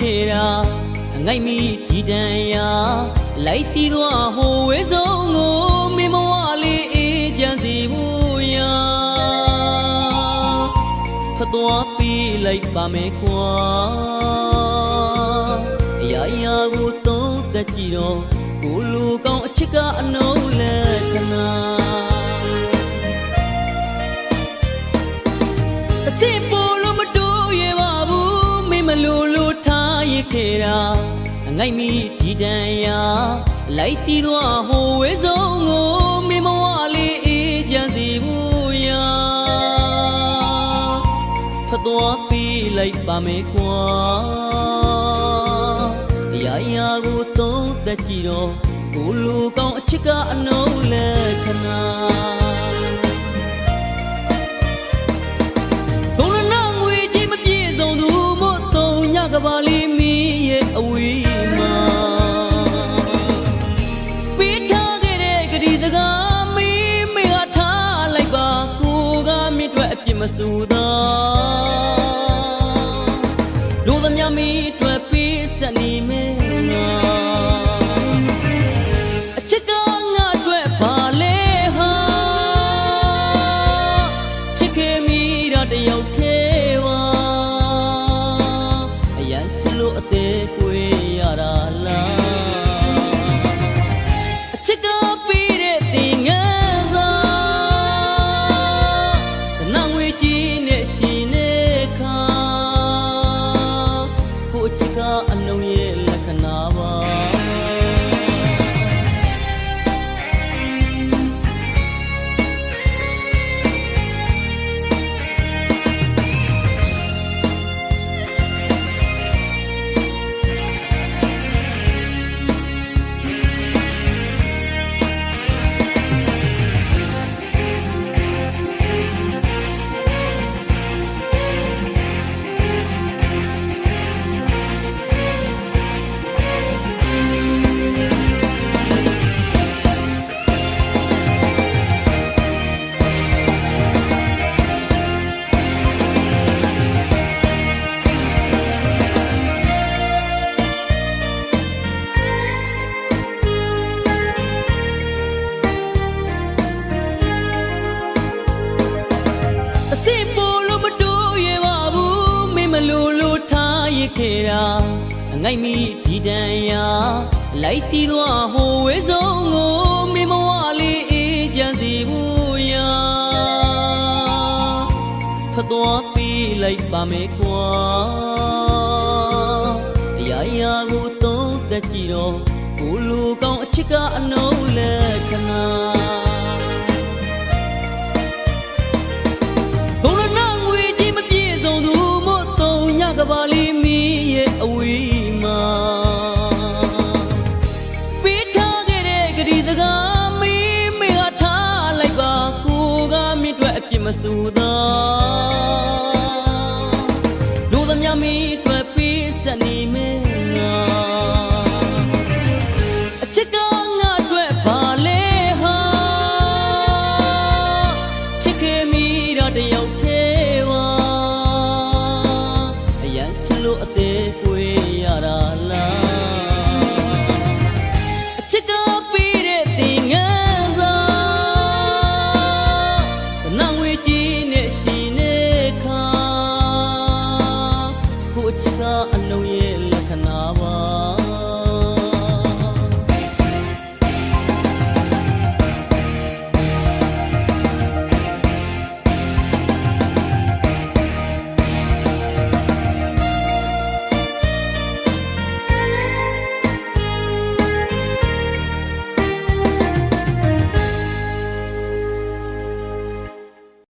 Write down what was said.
ခဲ့တာငိုက်မိဒီတန်ရာလိုက်တီးသွားဟိုဝဲဆုံးကိုမင်းမဝလေးအေးချမ်းစီဘူးရာဖသွားပြီးလိုက်ပါမယ်ကွာအရာရာကိုသုံးသက်ကြည့်တော့ကိုလူကောင်းအချစ်ကအနှုံး ထားရခဲ့တာငိုက်မိဒီတန်ရာလိုက်တီးသွားဟိုဝဲဆုံးကိုမင်းမဝလေးအေးချမ်းစီဘူးရာဖသွားပြီးလိုက်ပါမယ်ကွာအရာရာကိုသုံးသက်ကြည့်တော့ကိုလူကောင်းအချစ်ကအနှုံးလက်ခဏ စ် ထားရခဲ့တာငိုက်မိဒီတန်ရာလိုက်တီးသွားဟိုဝဲဆုံးကိုမင်းမဝလေးအေးချမ်းစီဘူးရာဖသွားပြီးလိုက်ပါမယ်ကွာအရာရာကိုသုံးသက်ကြည့်တော့ကိုလူကောင်းအချစ်ကအနှုံး င့် ချစ်ကအလုံးရဲ့လက္ခဏာပါ